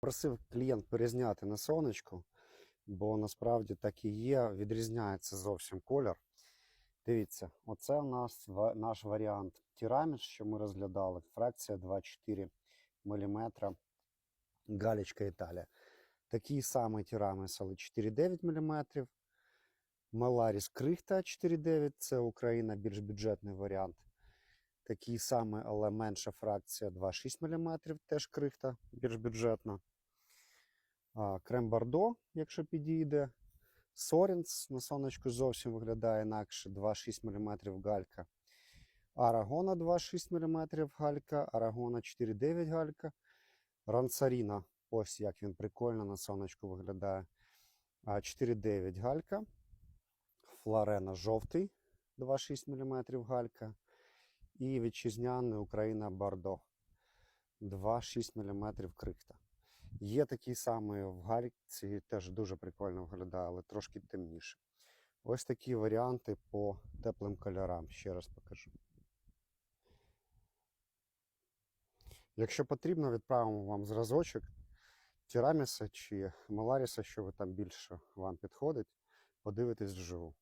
Просив клієнт перезняти на сонечку, бо насправді так і є, відрізняється зовсім колір. Дивіться, оце у нас наш варіант тіраміс, що ми розглядали. Фракція 2,4 мм. Галічка Італія. Такий самий тіраміс, але 4,9 мм. Маларіс Крихта 4,9 це Україна, більш бюджетний варіант. Такий самий, але менша фракція 2,6 мм, теж крихта, більш бюджетна. Крем Бордо, якщо підійде. Сорінс на сонечку зовсім виглядає інакше 2,6 мм галька. Арагона 2,6 мм галька, Арагона 4,9 галька. Рансаріна, ось як він прикольно на сонечку виглядає. А, 4,9 галька. Флорена жовтий 2,6 мм галька. І вітчизняний Україна Бордо 2,6 мм крихта. Є такий самий в гальці, теж дуже прикольно виглядає, але трошки темніше. Ось такі варіанти по теплим кольорам. Ще раз покажу. Якщо потрібно, відправимо вам зразочок тіраміса чи маларіса, що ви там більше вам підходить. Подивитись вживу.